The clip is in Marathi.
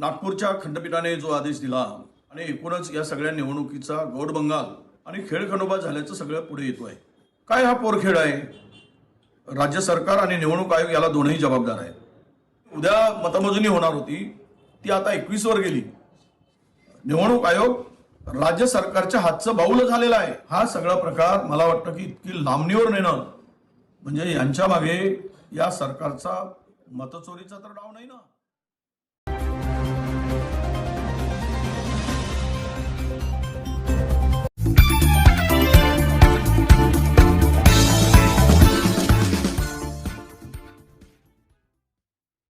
नागपूरच्या खंडपीठाने जो आदेश दिला आणि एकूणच या सगळ्या निवडणुकीचा गौड बंगाल आणि खेळ खंडोबा झाल्याचं सगळं पुढे येतो आहे. काय हा पोरखेळ आहे? राज्य सरकार आणि निवडणूक आयोग याला दोनही जबाबदार आहेत. उद्या मतमोजणी होणार होती. ती आता एकवीस वर गेली. निवडणूक आयोग राज्य सरकारच्या हातचं बाऊल झालेला आहे. हा सगळा प्रकार मला वाटतं की इतकी लांबणीवर नेणं म्हणजे यांच्या मागे या सरकारचा मतचोरीचा तर डाव नाही ना?